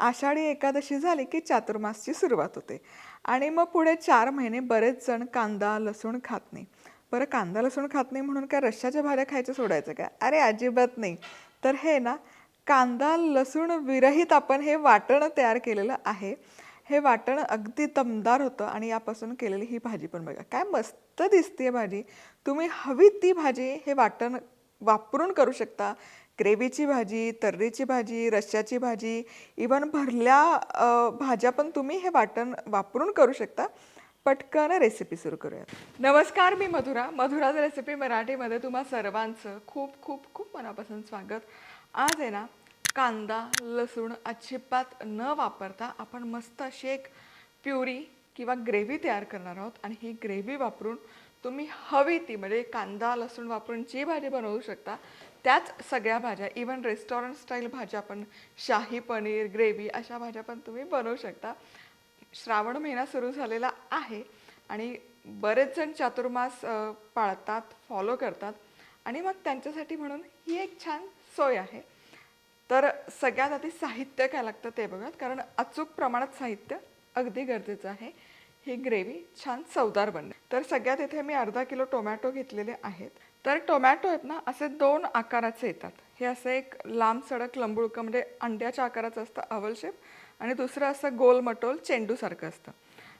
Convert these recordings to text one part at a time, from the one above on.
आषाढी एकादशी झाली की चातुर्मासची सुरुवात होते. आणि मग पुढे चार महिने बरेच जण कांदा लसूण खात नाही. बरं कांदा लसूण खात नाही म्हणून काय रश्शाच्या भाज्या खायचं सोडायचं काय? अरे अजिबात नाही. तर हे ना कांदा लसूण विरहित आपण हे वाटण तयार केलेलं आहे. हे वाटण अगदी दमदार होतं आणि यापासून केलेली ही भाजी पण बघा. काय मस्त दिसते भाजी. तुम्ही हवी ती भाजी हे वाटण वापरून करू शकता. ग्रेव्हीची भाजी तर्रीची भाजी रश्श्याची भाजी इवन भरल्या भाज्या पण तुम्ही हे वाटण वापरून करू शकता. पटकन रेसिपी सुरू करूयात. नमस्कार मी मधुरा. मधुराज रेसिपी मराठीमध्ये तुम्हा सर्वांचं खूप खूप खूप मनापासून स्वागत. आज आहे ना कांदा लसूण अजिबात न वापरता आपण मस्त अशी एक प्युरी किंवा ग्रेव्ही तयार करणार आहोत. आणि ही ग्रेव्ही वापरून तुम्ही हवी ती म्हणजे कांदा लसूण वापरून जी भाजी बनवू शकता त्याच सगळ्या भाज्या इवन रेस्टॉरंट स्टाईल भाज्या पण शाही पनीर ग्रेव्ही अशा भाज्या पण तुम्ही बनवू शकता. श्रावण महिना सुरू झालेला आहे आणि बरेच जण चातुर्मास पाळतात फॉलो करतात आणि मग त्यांच्यासाठी म्हणून ही एक छान सोय आहे. तर सगळ्यात आधी साहित्य काय लागतं ते बघा कारण अचूक प्रमाणात साहित्य अगदी गरजेचं आहे. ही ग्रेव्ही छान चवदार बनते तर सगळ्यात इथे मी अर्धा किलो टोमॅटो घेतलेले आहेत. तर टोमॅटो आहेत ना असे दोन आकाराचे येतात. हे असं एक लांब सडक लंबुळकं म्हणजे अंड्याच्या आकाराचं असतं अवल शेप आणि दुसरं असं गोल मटोल चेंडूसारखं असतं.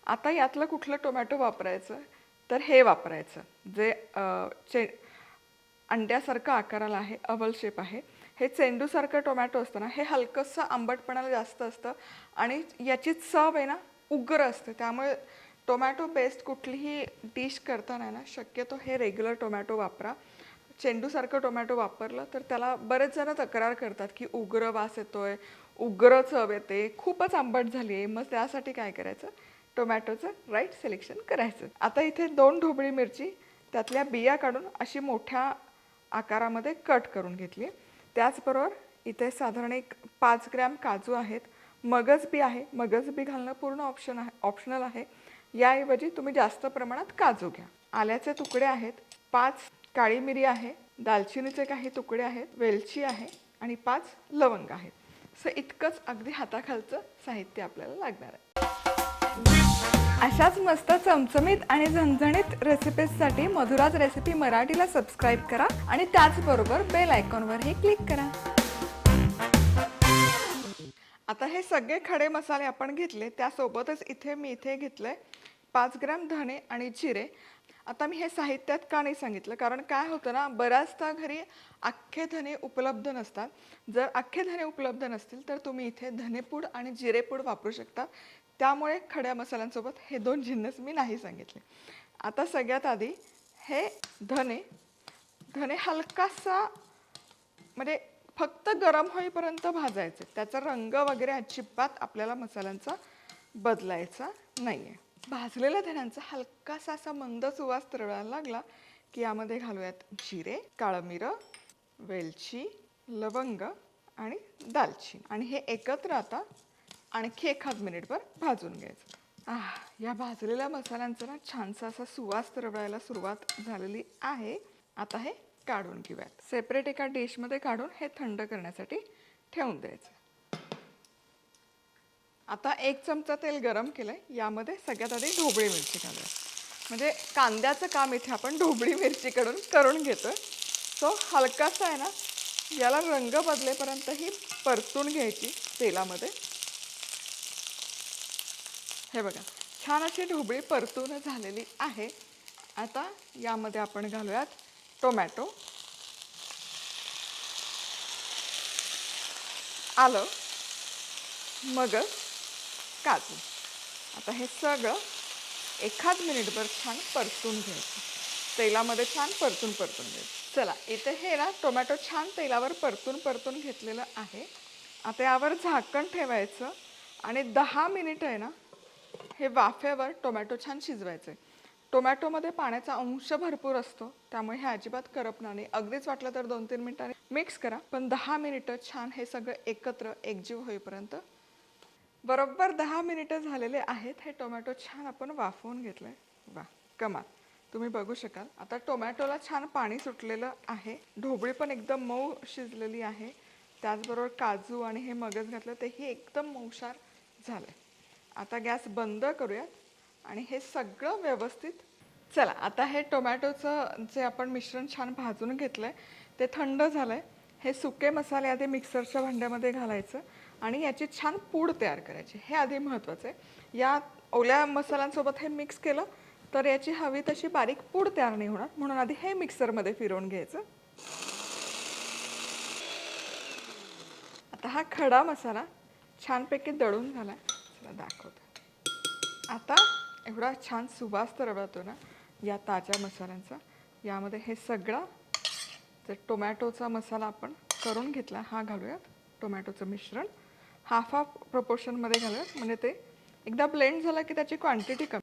आता यातलं कुठलं टोमॅटो वापरायचं? तर हे वापरायचं जे चे अंड्यासारखं आकाराला आहे अवल शेप आहे. हे चेंडूसारखं टोमॅटो असतं ना हे हलकंसं आंबटपणाला जास्त असतं आणि याची चव आहे ना उग्र असते. त्यामुळे टोमॅटो पेस्ट कुठलीही डिश करताना ना शक्यतो हे रेग्युलर टोमॅटो वापरा. चेंडूसारखं टोमॅटो वापरलं तर त्याला बरेच जण तक्रार करतात की उग्र वास येतोय उग्र चव येते. खूपच आंबट झाली आहे. मग त्यासाठी काय करायचं? टोमॅटोचं राईट सिलेक्शन करायचं. आता इथे दोन ढोबळी मिरची त्यातल्या बिया काढून अशी मोठ्या आकारामध्ये कट करून घेतली. त्याचबरोबर इथे साधारण एक पाच ग्रॅम काजू आहेत. मगज बी आहे मगज बी घालणं पूर्ण ऑप्शन आहे ऑप्शनल आहे. याऐवजी तुम्ही जास्त प्रमाणात काजू घ्या. आल्याचे तुकडे आहेत पाच काळी मिरी आहे दालचिनीचे काही तुकडे आहेत वेलची आहे आणि पाच लवंग आहेत. सो इतकंच अगदी हाताखालचं साहित्य आपल्याला लागणार आहे. अशाच मस्त चमचमीत आणि झणझणीत रेसिपीजसाठी मधुराज रेसिपी मराठीला सबस्क्राईब करा आणि त्याचबरोबर बेल आयकॉनवरही क्लिक करा. हे सगळे खडे मसाले आपण घेतले त्यासोबतच इथे मी इथे घेतलंय पाच ग्रॅम धणे आणि जिरे. आता मी हे साहित्यात का नाही सांगितलं? कारण काय होतं ना बऱ्याचदा घरी अख्खे धने उपलब्ध नसतात. जर अख्खे धने उपलब्ध नसतील तर तुम्ही इथे धनेपूड आणि जिरेपूड वापरू शकता. त्यामुळे खड्या मसाल्यांसोबत हे दोन जिन्नस मी नाही सांगितले. आता सगळ्यात आधी हे धने धने हलकासा म्हणजे फक्त गरम होईपर्यंत भाजायचे. त्याचा रंग वगैरे अजिबात आपल्याला मसाल्यांचा बदलायचा नाही आहे भाजलेल्या धण्यांचा हलकासा असा मंद सुवास तरळायला लागला की यामध्ये घालूयात जिरे काळं मिरं वेलची लवंग आणि दालचिनी. आणि हे एकत्र आता आणखी एखाद मिनिटभर भाजून घ्यायचं. आह या भाजलेल्या मसाल्यांचा ना छानसा असा सुवास तरवळायला सुरुवात झालेली आहे. आता हे काढून घेऊयात. सेपरेट एका डिशमध्ये काढून हे थंड करण्यासाठी ठेवून द्यायचं. आता एक चमचा तेल गरम केलंय. यामध्ये सगळ्यात आधी ढोबळी मिरची घालूया म्हणजे कांद्याचं काम इथे आपण ढोबळी मिरचीकडून करून घेतो सो हलकासा आहे ना याला रंग बदलेपर्यंत ही परतून घ्यायची तेलामध्ये. हे बघा छान अशी ढोबळी परतून झालेली आहे. आता यामध्ये आपण घालूयात टोमॅटो आलं मगज काजू. आता हे सगळं एखाद मिनिटभर छान परतून घ्यायचं. तेलामध्ये छान परतून परतून घ्यायचं. चला इथे हे ना टोमॅटो छान तेलावर परतून परतून घेतलेलं आहे. आता यावर झाकण ठेवायचं. आणि दहा मिनिट आहे ना हे वाफेवर टोमॅटो छान शिजवायचं आहे टोमॅटोमध्ये पाण्याचा अंश भरपूर असतो त्यामुळे हे अजिबात करपणार नाही. अगदीच वाटलं तर दोन तीन मिनिटांनी मिक्स करा पण दहा मिनिटं छान हे सगळं एकत्र एकजीव होईपर्यंत. बरोबर दहा मिनिटं झालेले आहेत हे टोमॅटो छान आपण वाफवून घेतलंय. वा कमाल. तुम्ही बघू शकाल. आता टोमॅटोला छान पाणी सुटलेलं आहे. ढोबळी पण एकदम मऊ शिजलेली आहे. त्याचबरोबर काजू आणि हे मगज घातलं तेही एकदम मऊशार झालंय. आता गॅस बंद करूयात. आणि हे सगळं व्यवस्थित चला आता हे टोमॅटोचं जे आपण मिश्रण छान भाजून घेतलंय ते थंड झालंय. हे सुके मसाले आधी मिक्सरच्या भांड्यामध्ये घालायचं आणि याची छान पूड तयार करायची. हे आधी महत्त्वाचं आहे. या ओल्या मसाल्यांसोबत हे मिक्स केलं तर याची हवी तशी बारीक पूड तयार नाही होणार. म्हणून आधी हे मिक्सरमध्ये फिरवून घ्यायचं. आता हा खडा मसाला छानपैकी दळून झाला. चला दाखवते. आता एवढा छान सुवास तरवळतो ना या ताज्या मसाल्यांचा. यामध्ये हे सगळा जे टोमॅटोचा मसाला आपण करून घेतला हा घालूयात टोमॅटोचं मिश्रण. हाफ हाफ प्रपोर्शनमध्ये घालूयात म्हणजे ते एकदा ब्लेंड झालं की त्याची क्वांटिटी कमी.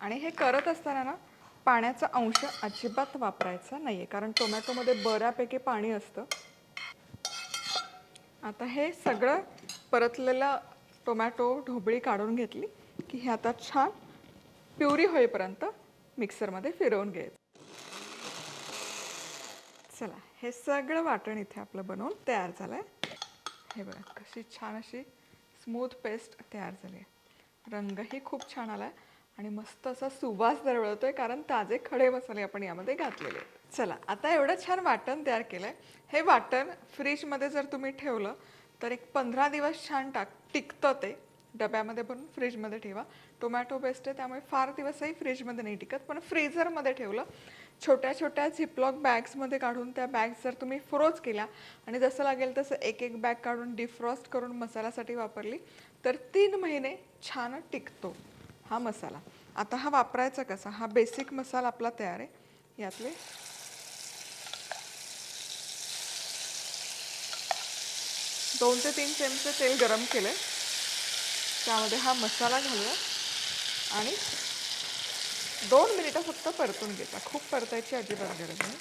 आणि हे करत असताना ना पाण्याचा अंश अजिबात वापरायचा नाही आहे कारण टोमॅटोमध्ये बऱ्यापैकी पाणी असतं. आता हे सगळं परतलेलं टोमॅटो ढोबळी काढून घेतली की हे आता छान प्युरी होईपर्यंत मिक्सरमध्ये फिरवून घ्यायचं. चला हे सगळं वाटण इथे आपलं बनवून तयार झालं आहे हे बघा कशी छान अशी स्मूथ पेस्ट तयार झाली आहे. रंगही खूप छान आला आहे आणि मस्त असा सुवास दरवळतोय कारण ताजे खडे मसाले आपण यामध्ये घातलेले आहेत. चला आता एवढं छान वाटण तयार केलं आहे हे वाटण फ्रीजमध्ये जर तुम्ही ठेवलं तर एक पंधरा दिवस छान टाक टिकतं ते डब्यामध्ये भरून फ्रीजमध्ये ठेवा. टोमॅटो बेस्ट आहे त्यामुळे फार दिवसही फ्रीजमध्ये नाही टिकत. पण फ्रीझरमध्ये ठेवलं. छोट्या छोट्या झिपलॉक बॅग्समध्ये काढून त्या बॅग्स जर तुम्ही फ्रोज केल्या आणि जसं लागेल तसं एक एक बॅग काढून डिफ्रॉस्ट करून मसाल्यासाठी वापरली तर तीन महिने छान टिकतो हा मसाला. आता हा वापरायचा कसा? हा बेसिक मसाला आपला तयार आहे. यातले दोन ते तीन चमचे तेल गरम केले त्यामध्ये हा मसाला घालूया. आणि दोन मिनिटं फक्त परतून घेता. खूप परतायची अजिबात गरज नाही.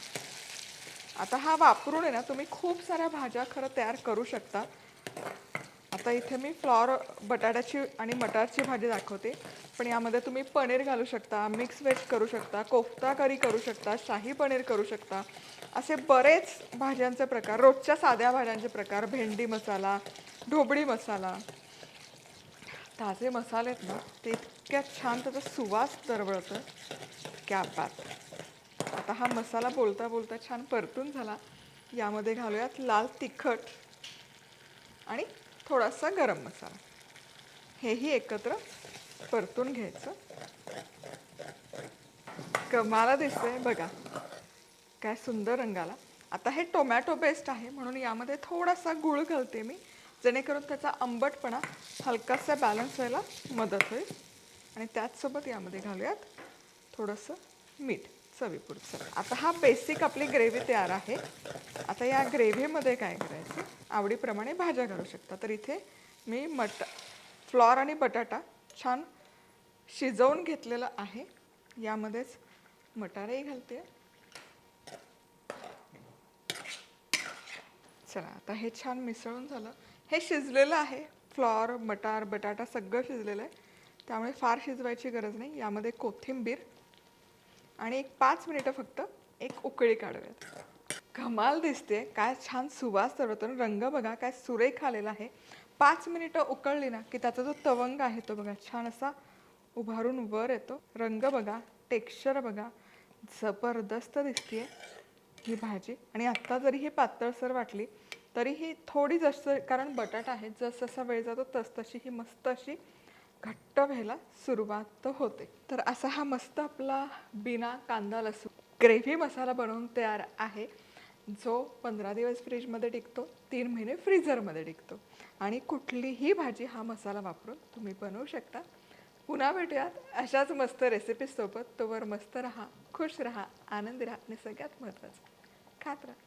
आता हा वापरून आहे ना तुम्ही खूप साऱ्या भाज्या खरं तयार करू शकता. आता इथे मी फ्लॉर बटाट्याची आणि मटारची भाजी दाखवते. पण यामध्ये तुम्ही पनीर घालू शकता मिक्स व्हेज करू शकता कोफ्ता करी करू शकता शाही पनीर करू शकता. असे बरेच भाज्यांचे प्रकार रोजच्या साध्या भाज्यांचे प्रकार भेंडी मसाला ढोबळी मसाला. ताजे मसाले आहेत ना ते इतक्या छान त्याचा सुवास दरवळतं क्या बात. आता हा मसाला बोलता बोलता छान परतून झाला. यामध्ये घालूयात लाल तिखट आणि थोडासा गरम मसाला. हेही एकत्र परतून घ्यायचं. कमाला दिसतंय बघा. काय सुंदर रंगाला. आता हे टोमॅटो बेस्ट आहे म्हणून यामध्ये थोडासा गूळ घालते मी जेणेकरून त्याचा आंबटपणा हलकासा बॅलन्स व्हायला मदत होईल. आणि त्याचसोबत यामध्ये घालूयात थोडंसं मीठ चवीपुरचं आता हा बेसिक आपली ग्रेव्ही तयार आहे. आता या ग्रेव्हीमध्ये काय करायचं? आवडीप्रमाणे भाज्या घालू शकता. तर इथे मी मट फ्लॉर आणि बटाटा छान शिजवून घेतलेलं आहे. यामध्येच मटारही घालते. चला आता हे छान मिसळून झालं. हे शिजलेलं आहे. फ्लॉर मटार बटाटा सगळं शिजलेलं आहे. त्यामुळे फार शिजवायची गरज नाही. यामध्ये कोथिंबीर आणि एक पाच मिनिटं फक्त एक उकळी काढूयात. कमाल दिसते काय छान सुवास तरवतो रंग बघा काय सुरेख आलेला आहे. पाच मिनिटं उकळली ना की त्याचा जो तवंग आहे तो बघा छान असा उभारून वर येतो. रंग बघा टेक्स्चर बघा जबरदस्त दिसते ही भाजी. आणि आत्ता जरी ही पातळसर वाटली तरीही थोडी जसं कारण बटाटा आहे जसजसा वेळ जातो तस तशी ही मस्त अशी घट्ट व्हायला सुरुवात होते. तर असा हा मस्त आपला बिना कांदा लसूण ग्रेव्ही मसाला बनवून तयार आहे जो पंधरा दिवस फ्रीजमध्ये टिकतो तीन महिने फ्रीझरमध्ये टिकतो. आणि कुठलीही भाजी हा मसाला वापरून तुम्ही बनवू शकता. पुन्हा भेटूयात अशाच मस्त रेसिपीसोबत तोवर मस्त राहा खुश राहा आनंदी राहा आणि सगळ्यात महत्त्वाचं. खात राहा.